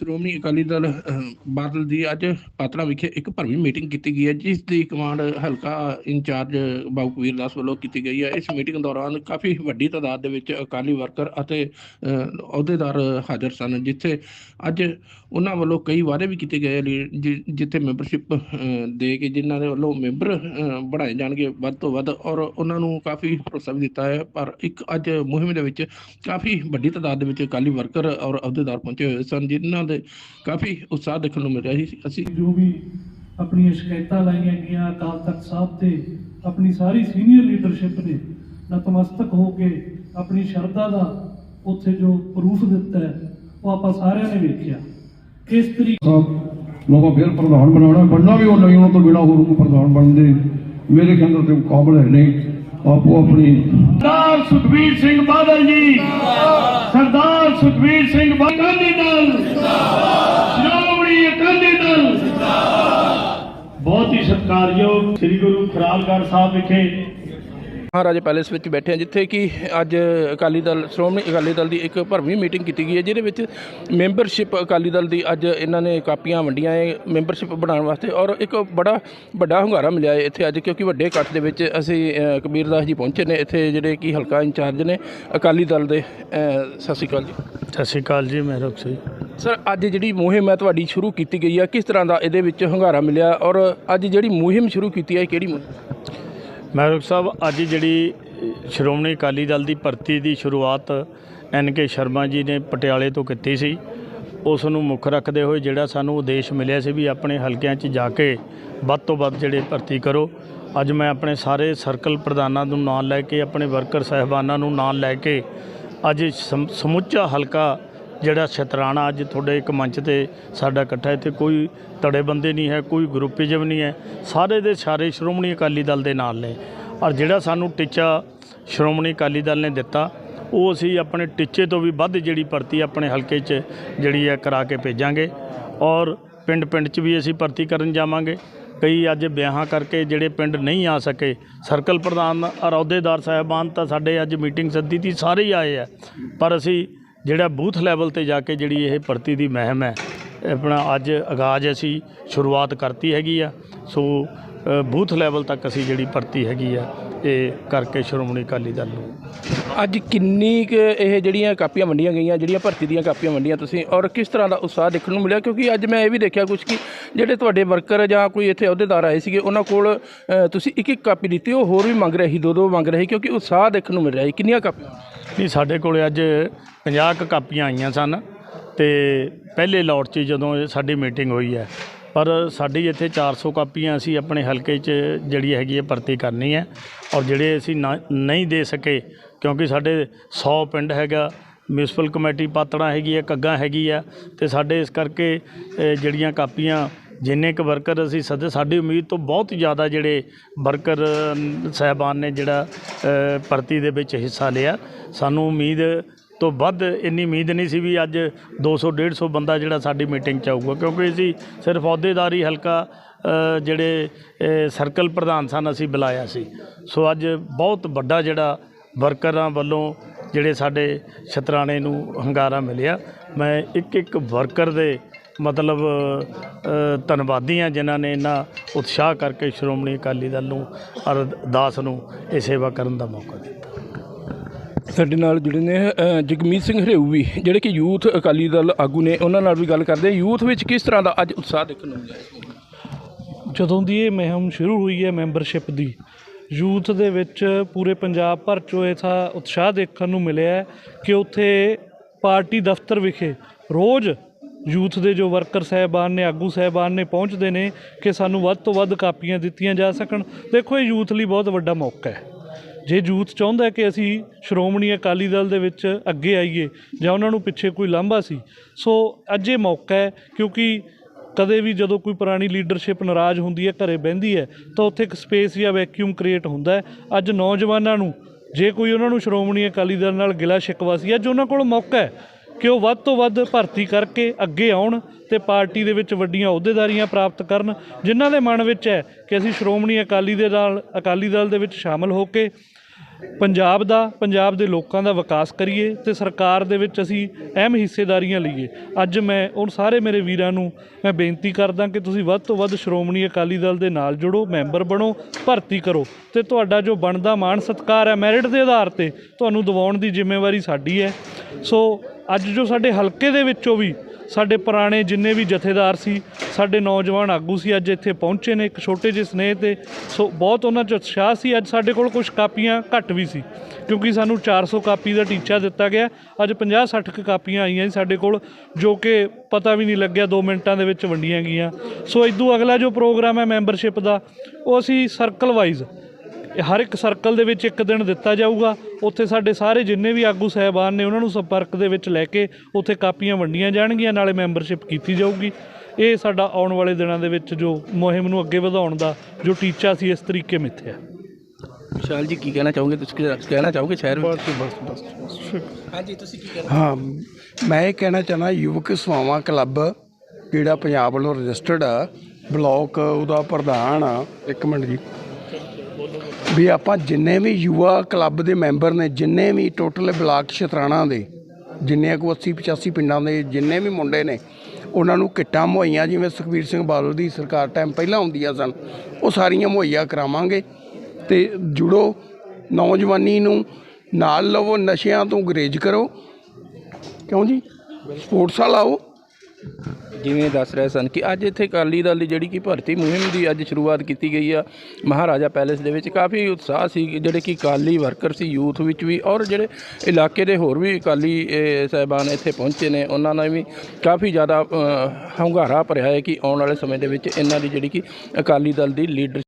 ਸ਼੍ਰੋਮਣੀ ਅਕਾਲੀ ਦਲ ਬਾਦਲ ਦੀ ਅੱਜ ਪਾਤੜਾ ਵਿਖੇ ਇੱਕ ਭਰਵੀਂ ਮੀਟਿੰਗ ਕੀਤੀ ਗਈ ਹੈ, ਜਿਸ ਦੀ ਕਮਾਂਡ ਹਲਕਾ ਇੰਚਾਰਜ ਬਾਬੂ ਕਬੀਰ ਦਾਸ ਵੱਲੋਂ ਕੀਤੀ ਗਈ ਹੈ। ਇਸ ਮੀਟਿੰਗ ਦੌਰਾਨ ਕਾਫੀ ਵੱਡੀ ਤਾਦਾਦ ਦੇ ਵਿੱਚ ਅਕਾਲੀ ਵਰਕਰ ਅਤੇ ਅਹੁਦੇਦਾਰ ਹਾਜ਼ਰ ਸਨ, ਜਿੱਥੇ ਅੱਜ ਉਹਨਾਂ ਵੱਲੋਂ ਕਈ ਵਾਅਦੇ ਵੀ ਕੀਤੇ ਗਏ ਜਿ- ਜਿੱਥੇ ਮੈਂਬਰਸ਼ਿਪ ਦੇ ਕੇ ਜਿਨ੍ਹਾਂ ਦੇ ਵੱਲੋਂ ਮੈਂਬਰ ਬਣਾਏ ਜਾਣਗੇ ਵੱਧ ਤੋਂ ਵੱਧ, ਔਰ ਉਹਨਾਂ ਨੂੰ ਕਾਫੀ ਭਰੋਸਾ ਵੀ ਦਿੱਤਾ ਹੈ। ਪਰ ਇੱਕ ਅੱਜ ਮੁਹਿੰਮ ਦੇ ਵਿੱਚ ਕਾਫੀ ਵੱਡੀ ਤਾਦਾਦ ਦੇ ਵਿੱਚ ਅਕਾਲੀ ਵਰਕਰ ਔਰ ਅਹੁਦੇਦਾਰ ਪਹੁੰਚੇ ਹੋਏ ਸਨ, ਜਿਨ੍ਹਾਂ ਦੇ ਕਾਫੀ ਉਤਸ਼ਾਹ ਦੇਖਣ ਨੂੰ ਮਿਲ ਰਿਹਾ ਸੀ। ਅਸੀਂ ਜੋ ਵੀ ਆਪਣੀਆਂ ਸ਼ਿਕਾਇਤਾਂ ਲਾਈਆਂ ਗਈਆਂ ਅਕਾਲ ਤਖਤ ਸਾਹਿਬ ਤੇ ਆਪਣੀ ਸਾਰੀ ਸੀਨੀਅਰ ਲੀਡਰਸ਼ਿਪ ਨੇ ਨਤਮਸਤਕ ਹੋ ਕੇ ਆਪਣੀ ਸ਼ਰਧਾ ਦਾ ਉੱਥੇ ਜੋ ਪ੍ਰੂਫ ਦਿੱਤਾ ਹੈ ਉਹ ਆਪਾਂ ਸਾਰਿਆਂ ਨੇ ਵੇਖਿਆ। ਕਿਸ ਤਰੀਕੇ ਲੋਕਾਂ ਫਿਰ ਪ੍ਰਧਾਨ ਬਣਾਉਣਾ ਬਣਨਾ ਵੀ ਉਹ ਨਹੀਂ ਉਹਨਾਂ ਤੋਂ ਬਿਨਾਂ ਹੋਰ ਕੋਈ ਪ੍ਰਧਾਨ ਬਣਦੇ ਮੇਰੇ ਖਿਆਲ ਤੇ ਮੁਕਾਬਲੇ ਨਹੀਂ। ਆਪੋ ਆਪਣੀ ਸਰਦਾਰ ਸੁਖਬੀਰ ਸਿੰਘ ਬਾਦਲ ਜੀ। ਸਰਦਾਰ ਸੁਖਬੀਰ ਸਿੰਘ ਬਾਦਲ ਅਕਾਲੀ ਦਲ। ਸ਼੍ਰੋਮਣੀ ਅਕਾਲੀ ਦਲ। ਬਹੁਤ ਹੀ ਸਤਿਕਾਰਯੋਗ ਸ੍ਰੀ ਗੁਰੂ ਖਰਾਲਗੜ੍ਹ ਸਾਹਿਬ ਵਿਖੇ ਮਹਾਰਾਜਾ ਪੈਲੇਸ ਵਿੱਚ ਬੈਠੇ ਹਾਂ ਜਿੱਥੇ ਕਿ ਅੱਜ ਅਕਾਲੀ ਦਲ ਸ਼੍ਰੋਮਣੀ ਅਕਾਲੀ ਦਲ ਦੀ ਇੱਕ ਭਰਵੀਂ ਮੀਟਿੰਗ ਕੀਤੀ ਗਈ ਹੈ ਜਿਹਦੇ ਵਿੱਚ ਮੈਂਬਰਸ਼ਿਪ ਅਕਾਲੀ ਦਲ ਦੀ ਅੱਜ ਇਹਨਾਂ ਨੇ ਕਾਪੀਆਂ ਵੰਡੀਆਂ ਹੈ ਮੈਂਬਰਸ਼ਿਪ ਬਣਾਉਣ ਵਾਸਤੇ ਔਰ ਇੱਕ ਬੜਾ ਵੱਡਾ ਹੁੰਗਾਰਾ ਮਿਲਿਆ ਹੈ ਇੱਥੇ ਅੱਜ ਕਿਉਂਕਿ ਵੱਡੇ ਇਕੱਠ ਦੇ ਵਿੱਚ ਅਸੀਂ ਕਬੀਰ ਦਾਸ ਜੀ ਪਹੁੰਚੇ ਨੇ ਇੱਥੇ ਜਿਹੜੇ ਕਿ ਹਲਕਾ ਇੰਚਾਰਜ ਨੇ ਅਕਾਲੀ ਦਲ ਦੇ ਸਤਿ ਸ਼੍ਰੀ ਅਕਾਲ ਜੀ। ਸਤਿ ਸ਼੍ਰੀ ਅਕਾਲ ਜੀ ਮੈਂ ਰੁਕ ਸਿੰਘ ਸਰ ਅੱਜ ਜਿਹੜੀ ਮੁਹਿੰਮ ਹੈ ਤੁਹਾਡੀ ਸ਼ੁਰੂ ਕੀਤੀ ਗਈ ਹੈ ਕਿਸ ਤਰ੍ਹਾਂ ਦਾ ਇਹਦੇ ਵਿੱਚ ਹੁੰਗਾਰਾ ਮਿਲਿਆ ਔਰ ਅੱਜ ਜਿਹੜੀ ਮੁਹਿੰਮ ਸ਼ੁਰੂ ਕੀਤੀ ਹੈ ਕਿਹੜੀ ਮੁਹਿੰਮ? ਮੈਂ ਸਾਹਿਬ, ਅੱਜ ਜਿਹੜੀ ਸ਼੍ਰੋਮਣੀ ਅਕਾਲੀ ਦਲ ਦੀ ਭਰਤੀ ਦੀ ਸ਼ੁਰੂਆਤ ਐਨ ਕੇ ਸ਼ਰਮਾ ਜੀ ਨੇ ਪਟਿਆਲੇ ਤੋਂ ਕੀਤੀ ਸੀ, ਉਸ ਨੂੰ ਮੁੱਖ ਰੱਖਦੇ ਹੋਏ ਜਿਹੜਾ ਸਾਨੂੰ ਉਦੇਸ਼ ਮਿਲਿਆ ਸੀ ਵੀ ਆਪਣੇ ਹਲਕਿਆਂ 'ਚ ਜਾ ਕੇ ਵੱਧ ਤੋਂ ਵੱਧ ਜਿਹੜੇ ਭਰਤੀ ਕਰੋ। ਅੱਜ ਮੈਂ ਆਪਣੇ ਸਾਰੇ ਸਰਕਲ ਪ੍ਰਧਾਨਾਂ ਨੂੰ ਨਾਲ ਲੈ ਕੇ, ਆਪਣੇ ਵਰਕਰ ਸਹਿਬਾਨਾਂ ਨੂੰ ਨਾਲ ਲੈ ਕੇ ਅੱਜ ਸਮ- ਸਮੁੱਚਾ ਹਲਕਾ ਜਿਹੜਾ ਸ਼ਤਰਾਣਾ ਅੱਜ ਤੁਹਾਡੇ ਇੱਕ ਮੰਚ ਤੇ ਸਾਡਾ ਇਕੱਠਾ ਇੱਥੇ ਕੋਈ ਧੜੇਬੰਦੀ ਨਹੀਂ ਹੈ, ਕੋਈ ਗਰੁੱਪਿਜ਼ਮ ਨਹੀਂ ਹੈ। ਸਾਰੇ ਦੇ ਸਾਰੇ ਸ਼੍ਰੋਮਣੀ ਅਕਾਲੀ ਦਲ ਦੇ ਨਾਲ ਨੇ। ਔਰ ਜਿਹੜਾ ਸਾਨੂੰ ਟੀਚਾ ਸ਼੍ਰੋਮਣੀ ਅਕਾਲੀ ਦਲ ਨੇ ਦਿੱਤਾ, ਉਹ ਅਸੀਂ ਆਪਣੇ ਟੀਚੇ ਤੋਂ ਵੀ ਵੱਧ ਜਿਹੜੀ ਭਰਤੀ ਆਪਣੇ ਹਲਕੇ 'ਚ ਜਿਹੜੀ ਹੈ ਕਰਾ ਕੇ ਭੇਜਾਂਗੇ। ਔਰ ਪਿੰਡ ਪਿੰਡ 'ਚ ਵੀ ਅਸੀਂ ਭਰਤੀ ਕਰਨ ਜਾਵਾਂਗੇ। ਕਈ ਅੱਜ ਵਿਆਹਾਂ ਕਰਕੇ ਜਿਹੜੇ ਪਿੰਡ ਨਹੀਂ ਆ ਸਕੇ, ਸਰਕਲ ਪ੍ਰਧਾਨ ਅਹੁਦੇਦਾਰ ਸਾਹਿਬਾਨ ਤਾਂ ਸਾਡੇ ਅੱਜ ਮੀਟਿੰਗ ਸੱਦੀ ਤੀ, ਸਾਰੇ ਹੀ ਆਏ ਆ। ਪਰ ਅਸੀਂ ਜਿਹੜਾ ਬੂਥ ਲੈਵਲ ਤੇ ਜਾ ਕੇ ਜਿਹੜੀ ਇਹ ਭਰਤੀ ਦੀ ਮਹਿਮ ਹੈ, ਆਪਣਾ ਅੱਜ ਆਗਾਜ਼ ਅਸੀਂ ਸ਼ੁਰੂਆਤ ਕਰਤੀ ਹੈਗੀ ਆ। ਸੋ ਬੂਥ ਲੈਵਲ ਤੱਕ ਅਸੀਂ ਜਿਹੜੀ ਭਰਤੀ ਹੈਗੀ ਆ, ਇਹ ਕਰਕੇ ਸ਼੍ਰੋਮਣੀ ਅਕਾਲੀ ਦਲ ਨੂੰ। ਅੱਜ ਕਿੰਨੀ ਕੁ ਇਹ ਜਿਹੜੀਆਂ ਕਾਪੀਆਂ ਵੰਡੀਆਂ ਗਈਆਂ, ਜਿਹੜੀਆਂ ਭਰਤੀ ਦੀਆਂ ਕਾਪੀਆਂ ਵੰਡੀਆਂ ਤੁਸੀਂ, ਔਰ ਕਿਸ ਤਰ੍ਹਾਂ ਦਾ ਉਤਸ਼ਾਹ ਦੇਖਣ ਨੂੰ ਮਿਲਿਆ? ਕਿਉਂਕਿ ਅੱਜ ਮੈਂ ਇਹ ਵੀ ਦੇਖਿਆ ਕੁਝ ਕਿ ਜਿਹੜੇ ਤੁਹਾਡੇ ਵਰਕਰ ਜਾਂ ਕੋਈ ਇੱਥੇ ਅਹੁਦੇਦਾਰ ਆਏ ਸੀਗੇ, ਉਹਨਾਂ ਕੋਲ ਤੁਸੀਂ ਇੱਕ ਇੱਕ ਕਾਪੀ ਦਿੱਤੀ, ਉਹ ਹੋਰ ਵੀ ਮੰਗ ਰਹੇ ਸੀ ਦੋ ਦੋ ਮੰਗ ਰਹੇ, ਕਿਉਂਕਿ ਉਤਸ਼ਾਹ ਦੇਖਣ ਨੂੰ ਮਿਲ ਰਿਹਾ ਸੀ ਕਿੰਨੀਆਂ ਕਾਪੀਆਂ? ਨਹੀਂ ਸਾਡੇ ਕੋਲ ਅੱਜ 50 ਕੁ ਕਾਪੀਆਂ ਆਈਆਂ ਸਨ ਤੇ ਪਹਿਲੇ ਲੋਟ 'ਚ ਜਦੋਂ ਸਾਡੀ ਮੀਟਿੰਗ ਹੋਈ ਹੈ। ਪਰ ਸਾਡੀ ਇੱਥੇ 400 ਕਾਪੀਆਂ ਅਸੀਂ ਆਪਣੇ ਹਲਕੇ 'ਚ ਜਿਹੜੀ ਹੈਗੀ ਹੈ ਭਰਤੀ ਕਰਨੀ ਹੈ ਔਰ ਜਿਹੜੇ ਅਸੀਂ ਨਾ- ਨਹੀਂ ਦੇ ਸਕੇ ਕਿਉਂਕਿ ਸਾਡੇ 100 ਪਿੰਡ ਹੈਗਾ ਮਿਊਨਿਸਪਲ ਕਮੇਟੀ ਪਾਤੜਾ ਹੈਗੀ ਹੈ ਕੱਗਾ ਹੈਗੀ ਆ ਤੇ ਸਾਡੇ ਇਸ ਕਰਕੇ ਜਿਹੜੀਆਂ ਕਾਪੀਆਂ ਜਿੰਨੇ ਕੁ ਵਰਕਰ ਅਸੀਂ ਸੱਦੇ ਸਾਡੀ ਉਮੀਦ ਤੋਂ ਬਹੁਤ ਜ਼ਿਆਦਾ ਜਿਹੜੇ ਵਰਕਰ ਅ, ਸਾਹਿਬਾਨ ਨੇ ਜਿਹੜਾ ਭਰਤੀ ਦੇ ਵਿੱਚ ਹਿੱਸਾ ਲਿਆ। ਸਾਨੂੰ ਉਮੀਦ ਤੋਂ ਵੱਧ ਇੰਨੀ ਉਮੀਦ ਨਹੀਂ ਸੀ ਵੀ ਅੱਜ 200 150 ਬੰਦਾ ਜਿਹੜਾ ਸਾਡੀ ਮੀਟਿੰਗ 'ਚ ਆਊਗਾ ਕਿਉਂਕਿ ਅਸੀਂ ਸਿਰਫ ਅਹੁਦੇਦਾਰੀ ਹਲਕਾ ਜਿਹੜੇ ਸਰਕਲ ਪ੍ਰਧਾਨ ਸਨ ਅਸੀਂ ਬੁਲਾਇਆ ਸੀ। ਸੋ ਅੱਜ ਬਹੁਤ ਵੱਡਾ ਜਿਹੜਾ ਵਰਕਰਾਂ ਵੱਲੋਂ ਜਿਹੜੇ ਸਾਡੇ ਸ਼ਤਰਾਣੇ ਨੂੰ ਹੰਗਾਰਾ ਮਿਲਿਆ। ਮੈਂ ਇੱਕ ਇੱਕ ਵਰਕਰ ਦੇ ਮਤਲਬ ਧੰਨਵਾਦੀ ਹਾਂ ਜਿਨ੍ਹਾਂ ਨੇ ਇੰਨਾ ਉਤਸ਼ਾਹ ਕਰਕੇ ਸ਼੍ਰੋਮਣੀ ਅਕਾਲੀ ਦਲ ਨੂੰ ਔਰ ਦਾਸ ਨੂੰ ਇਹ ਸੇਵਾ ਕਰਨ ਦਾ ਮੌਕਾ ਦਿੱਤਾ ਸਾਡੇ ਨਾਲ ਜੁੜੇ ਨੇ ਅ, ਜਗਮੀਤ ਸਿੰਘ ਹਰੇਊ ਵੀ ਜਿਹੜੇ ਕਿ ਯੂਥ ਅਕਾਲੀ ਦਲ ਆਗੂ ਨੇ ਉਹਨਾਂ ਨਾਲ ਵੀ ਗੱਲ ਕਰਦੇ ਹਾਂ। ਯੂਥ ਵਿੱਚ ਕਿਸ ਤਰ੍ਹਾਂ ਦਾ ਅੱਜ ਉਤਸ਼ਾਹ ਦੇਖਣ ਨੂੰ ਮਿਲਿਆ ਜਦੋਂ ਦੀ ਇਹ ਮੁਹਿੰਮ ਸ਼ੁਰੂ ਹੋਈ ਹੈ ਮੈਂਬਰਸ਼ਿਪ ਦੀ ਯੂਥ ਦੇ ਵਿੱਚ ਪੂਰੇ ਪੰਜਾਬ ਭਰ ਚੋਂ ਐਸਾ ਉਤਸ਼ਾਹ ਦੇਖਣ ਨੂੰ ਮਿਲਿਆ ਹੈ ਕਿ ਉੱਥੇ ਪਾਰਟੀ ਦਫ਼ਤਰ ਵਿਖੇ ਰੋਜ਼ ਯੂਥ ਦੇ ਜੋ ਵਰਕਰ ਸਹਿਬਾਨ ਨੇ, ਆਗੂ ਸਹਿਬਾਨ ਨੇ ਪਹੁੰਚਦੇ ਨੇ ਕਿ ਸਾਨੂੰ ਵੱਧ ਤੋਂ ਵੱਧ ਕਾਪੀਆਂ ਦਿੱਤੀਆਂ ਜਾ ਸਕਣ। ਦੇਖੋ, ਇਹ ਯੂਥ ਲਈ ਬਹੁਤ ਵੱਡਾ ਮੌਕਾ ਹੈ। ਜੇ ਯੂਥ ਚਾਹੁੰਦਾ ਹੈ ਕਿ ਅਸੀਂ ਸ਼੍ਰੋਮਣੀ ਅਕਾਲੀ ਦਲ ਦੇ ਵਿੱਚ ਅੱਗੇ ਆਈਏ ਜਾਂ ਉਹਨਾਂ ਨੂੰ ਪਿੱਛੇ ਕੋਈ ਲਾਂਭਾ ਸੀ, ਸੋ ਅੱਜ ਇਹ ਮੌਕਾ ਹੈ, ਕਿਉਂਕਿ ਕਦੇ ਵੀ ਜਦੋਂ ਕੋਈ ਪੁਰਾਣੀ ਲੀਡਰਸ਼ਿਪ ਨਾਰਾਜ਼ ਹੁੰਦੀ ਹੈ, ਘਰੇ ਬਹਿੰਦੀ ਹੈ, ਤਾਂ ਉੱਥੇ ਇੱਕ ਸਪੇਸ ਜਾਂ ਵੈਕਿਊਮ ਕ੍ਰੀਏਟ ਹੁੰਦਾ ਹੈ। ਅੱਜ ਨੌਜਵਾਨਾਂ ਨੂੰ, ਜੇ ਕੋਈ ਉਹਨਾਂ ਨੂੰ ਸ਼੍ਰੋਮਣੀ ਅਕਾਲੀ ਦਲ ਨਾਲ ਗਿਲਾ ਸ਼ਿਕਵਾ ਸੀ, ਅੱਜ ਉਹਨਾਂ ਕੋਲ ਮੌਕਾ ਹੈ। ਕਿ ਉਹ ਵੱਧ ਤੋਂ ਵੱਧ ਭਰਤੀ ਕਰਕੇ ਅੱਗੇ ਆਉਣ ਤੇ ਪਾਰਟੀ ਦੇ ਵਿੱਚ ਵੱਡੀਆਂ ਅਹੁਦੇਦਾਰੀਆਂ ਪ੍ਰਾਪਤ ਕਰਨ, ਜਿਨ੍ਹਾਂ ਦੇ ਮਨ ਵਿੱਚ ਹੈ ਕਿ ਅਸੀਂ ਸ਼੍ਰੋਮਣੀ ਅਕਾਲੀ ਦੇ ਨਾਲ, ਅਕਾਲੀ ਦਲ ਦੇ ਵਿੱਚ ਸ਼ਾਮਲ ਹੋ ਕੇ ਪੰਜਾਬ ਦਾ, ਪੰਜਾਬ ਦੇ ਲੋਕਾਂ ਦਾ ਵਿਕਾਸ ਕਰੀਏ ਤੇ ਸਰਕਾਰ ਦੇ ਵਿੱਚ ਅਸੀਂ ਅਹਿਮ ਹਿੱਸੇਦਾਰੀਆਂ ਲਈਏ। ਅੱਜ ਮੈਂ ਉਹ ਸਾਰੇ ਮੇਰੇ ਵੀਰਾਂ ਨੂੰ ਮੈਂ ਬੇਨਤੀ ਕਰਦਾ ਕਿ ਤੁਸੀਂ ਵੱਧ ਤੋਂ ਵੱਧ ਸ਼੍ਰੋਮਣੀ ਅਕਾਲੀ ਦਲ ਦੇ ਨਾਲ ਜੁੜੋ, ਮੈਂਬਰ ਬਣੋ, ਭਰਤੀ ਕਰੋ ਤੇ ਤੁਹਾਡਾ ਜੋ ਬਣਦਾ ਮਾਣ ਸਤਿਕਾਰ ਹੈ ਮੈਰਿਟ ਦੇ ਆਧਾਰ ਤੇ ਤੁਹਾਨੂੰ ਦਿਵਾਉਣ ਦੀ ਜ਼ਿੰਮੇਵਾਰੀ ਸਾਡੀ ਹੈ। ਸੋ ਅੱਜ ਜੋ ਸਾਡੇ ਹਲਕੇ ਦੇ ਵਿੱਚੋਂ ਵੀ ਸਾਡੇ ਪੁਰਾਣੇ ਜਿੰਨੇ ਵੀ ਜਥੇਦਾਰ ਸੀ, ਸਾਡੇ ਨੌਜਵਾਨ ਆਗੂ ਸੀ ਅੱਜ ਇੱਥੇ ਪਹੁੰਚੇ ਨੇ, ਇੱਕ ਛੋਟੇ ਜਿਹੇ ਸਨੇਹ ਤੇ, ਸੋ ਬਹੁਤ ਉਹਨਾਂ 'ਚ ਉਤਸ਼ਾਹ ਸੀ, ਅੱਜ ਸਾਡੇ ਕੋਲ ਕੁਝ ਕਾਪੀਆਂ ਘੱਟ ਵੀ ਸੀ, ਕਿਉਂਕਿ ਸਾਨੂੰ 400 ਕਾਪੀ ਦਾ ਟੀਚਾ ਦਿੱਤਾ ਗਿਆ, ਅੱਜ 50 60 ਕੁ ਕਾਪੀਆਂ ਆਈਆਂ ਸੀ ਸਾਡੇ ਕੋਲ, ਜੋ ਕਿ ਪਤਾ ਵੀ ਨਹੀਂ ਲੱਗਿਆ 2 ਮਿੰਟਾਂ ਦੇ ਵਿੱਚ ਵੰਡੀਆਂ ਗਈਆਂ। ਸੋ ਇਦੋਂ ਅਗਲਾ ਜੋ ਪ੍ਰੋਗਰਾਮ ਹੈ ਮੈਂਬਰਸ਼ਿਪ ਦਾ, ਉਹ ਅਸੀਂ ਸਰਕਲ ਵਾਈਜ਼ ਹਰ ਇੱਕ ਸਰਕਲ ਦੇ ਵਿੱਚ ਇੱਕ ਦਿਨ ਦਿੱਤਾ ਜਾਊਗਾ। ਉੱਥੇ ਸਾਡੇ ਸਾਰੇ ਜਿੰਨੇ ਵੀ ਆਗੂ ਸਹਿਬਾਨ ਨੇ ਉਹਨਾਂ ਨੂੰ ਸੰਪਰਕ ਦੇ ਵਿੱਚ ਲੈ ਕੇ ਉੱਥੇ ਕਾਪੀਆਂ ਵੰਡੀਆਂ ਜਾਣਗੀਆਂ ਨਾਲੇ ਮੈਂਬਰਸ਼ਿਪ ਕੀਤੀ ਜਾਊਗੀ। ਇਹ ਸਾਡਾ ਆਉਣ ਵਾਲੇ ਦਿਨਾਂ ਦੇ ਵਿੱਚ ਜੋ ਮੁਹਿੰਮ ਨੂੰ ਅੱਗੇ ਵਧਾਉਣ ਦਾ ਜੋ ਟੀਚਾ ਸੀ ਇਸ ਤਰੀਕੇ ਮਿੱਥਿਆ ਵਿਸ਼ਾਲ ਜੀ ਕੀ ਕਹਿਣਾ ਚਾਹੋਗੇ? ਤੁਸੀਂ ਕੀ ਕਹਿਣਾ ਚਾਹੋਗੇ ਸ਼ਹਿਰ ਵਿੱਚ? ਹਾਂ ਮੈਂ ਇਹ ਕਹਿਣਾ ਚਾਹਨਾ ਯੁਵਕ ਸੇਵਾਵਾਂ ਕਲੱਬ ਜਿਹੜਾ ਪੰਜਾਬ ਵੱਲੋਂ ਰਜਿਸਟਰਡ ਆ ਬਲਾਕ ਉਹਦਾ ਪ੍ਰਧਾਨ ਆ। ਇੱਕ ਮਿੰਟ ਜੀ। ਵੀ ਆਪਾਂ ਜਿੰਨੇ ਵੀ ਯੁਵਾ ਕਲੱਬ ਦੇ ਮੈਂਬਰ ਨੇ, ਜਿੰਨੇ ਵੀ ਟੋਟਲ ਬਲਾਕ ਸ਼ਤਰਾਣਾ ਦੇ, ਜਿੰਨੇ ਕੋ 80 85 ਪਿੰਡਾਂ ਦੇ ਜਿੰਨੇ ਵੀ ਮੁੰਡੇ ਨੇ, ਉਹਨਾਂ ਨੂੰ ਕਿੱਟਾਂ ਮੁਹੱਈਆ ਜਿਵੇਂ ਸੁਖਬੀਰ ਸਿੰਘ ਬਾਦਲ ਦੀ ਸਰਕਾਰ ਟਾਈਮ ਪਹਿਲਾਂ ਹੁੰਦੀਆਂ ਸਨ, ਉਹ ਸਾਰੀਆਂ ਮੁਹੱਈਆ ਕਰਾਵਾਂਗੇ ਤੇ ਜੁੜੋ, ਨੌਜਵਾਨੀ ਨੂੰ ਨਾਲ ਲਵੋ, ਨਸ਼ਿਆਂ ਤੋਂ ਗੁਰੇਜ਼ ਕਰੋ। ਕਿਉਂ ਜੀ? ਸਪੋਰਟਸ ਵਾਲਾ ਆਓ। ਜਿਵੇਂ ਦੱਸ ਰਹੇ ਸਨ ਕਿ ਅੱਜ ਇੱਥੇ ਅਕਾਲੀ ਦਲ ਦੀ ਜਿਹੜੀ ਕਿ ਭਰਤੀ ਮੁਹਿੰਮ ਦੀ ਅੱਜ ਸ਼ੁਰੂਆਤ ਕੀਤੀ ਗਈ ਆ। ਮਹਾਰਾਜਾ ਪੈਲੇਸ ਦੇ ਵਿੱਚ ਕਾਫੀ ਉਤਸ਼ਾਹ ਸੀ ਜਿਹੜੇ ਕਿ ਅਕਾਲੀ ਵਰਕਰ ਸੀ ਯੂਥ ਵਿੱਚ ਵੀ ਔਰ ਜਿਹੜੇ ਇਲਾਕੇ ਦੇ ਹੋਰ ਵੀ ਅਕਾਲੀ ਅਹ, ਸਾਹਿਬਾਨ ਇੱਥੇ ਪਹੁੰਚੇ ਨੇ ਉਹਨਾਂ ਨੇ ਵੀ ਕਾਫੀ ਜ਼ਿਆਦਾ ਅਹ, ਹੁੰਗਾਰਾ ਭਰਿਆ ਹੈ ਕਿ ਆਉਣ ਵਾਲੇ ਸਮੇਂ ਦੇ ਵਿੱਚ ਇਹਨਾਂ ਦੀ ਜਿਹੜੀ ਕਿ ਅਕਾਲੀ ਦਲ ਦੀ ਲੀਡਰ